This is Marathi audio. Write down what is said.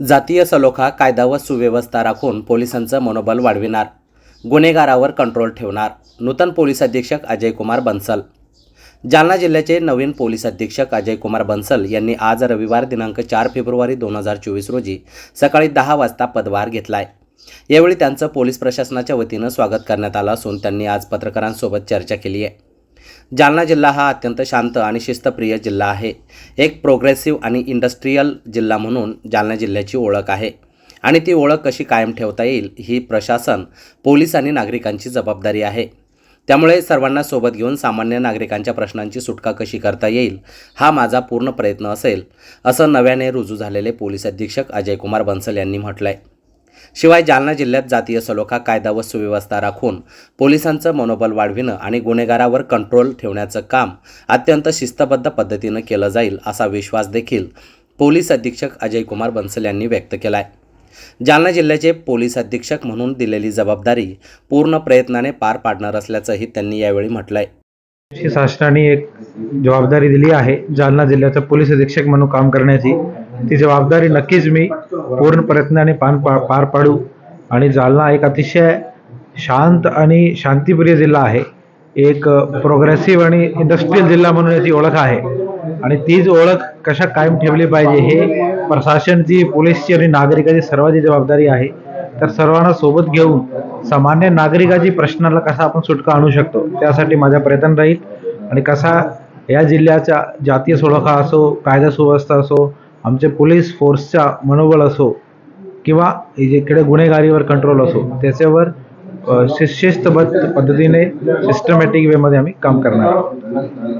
जातीय सलोखा कायदा व सुव्यवस्था राखून पोलिसांचं मनोबल वाढविणार. गुन्हेगारावर कंट्रोल ठेवणार. नूतन पोलीस अधीक्षक अजयकुमार बन्सल. जालना जिल्ह्याचे नवीन पोलीस अधीक्षक अजयकुमार बन्सल यांनी आज रविवार दिनांक चार फेब्रुवारी दोन हजार चोवीस रोजी सकाळी दहा वाजता पदभार घेतलाय. यावेळी त्यांचं पोलीस प्रशासनाच्या वतीनं स्वागत करण्यात आलं असून त्यांनी आज पत्रकारांसोबत चर्चा केली आहे. जालना जिल्हा हा अत्यंत शांत आणि शिस्तप्रिय जिल्हा आहे. एक प्रोग्रेसिव्ह आणि इंडस्ट्रीयल जिल्हा म्हणून जालना जिल्ह्याची ओळख आहे. आणि ती ओळख कशी कायम ठेवता येईल ही प्रशासन पोलीस आणि नागरिकांची जबाबदारी आहे. त्यामुळे सर्वांना सोबत घेऊन सामान्य नागरिकांच्या प्रश्नांची सुटका कशी करता येईल हा माझा पूर्ण प्रयत्न असेल असं नव्याने रुजू झालेले पोलीस अधीक्षक अजयकुमार बन्सल यांनी म्हटलं आहे शिवाय जालना जिल्ह्यात जातीय सलोखा कायदा व सुव्यवस्था राखून पोलिसांचं मनोबल वाढविणं आणि गुन्हेगारावर कंट्रोल ठेवण्याचं काम अत्यंत शिस्तबद्ध पद्धतीनं केलं जाईल असा विश्वास देखील पोलीस अधीक्षक अजयकुमार बन्सल यांनी व्यक्त केला आहे जालना जिल्ह्याचे पोलीस अधीक्षक म्हणून दिलेली जबाबदारी पूर्ण प्रयत्नाने पार पाडणार असल्याचंही त्यांनी यावेळी म्हटलं आहे शासनाने एक जबाबदारी दिली आहे जालना जिल्ह्याचा पोलीस अधीक्षक म्हणून काम करण्याची. ती जबाबदारी नक्कीच मी पूर्ण प्रयत्नाने पान पा पार पाडू. आणि जालना एक अतिशय शांत आणि शांतीप्रिय जिल्हा आहे. एक प्रोग्रेसिव्ह आणि इंडस्ट्रीयल जिल्हा म्हणून याची ओळख आहे. आणि तीच ओळख कशा कायम ठेवली पाहिजे हे प्रशासनची पोलीसची आणि नागरिकाची सर्वांची जबाबदारी आहे. तर सर्वांना सोबत घेऊन सामान्य नागरिकाची प्रश्नाला कसा आपण सुटका आणू शकतो त्यासाठी माझा प्रयत्न राहील. आणि कसा या जिल्ह्याच्या जातीय सुरक्षा असो कायदा सुव्यवस्था असो आमच्या पोलीस फोर्सचा मनोबल असो किंवा इकडे गुन्हेगारीवर कंट्रोल असो त्याच्यावर शिस्तबद्ध पद्धतीने सिस्टमॅटिक वेमध्ये आम्ही काम करणार आहोत.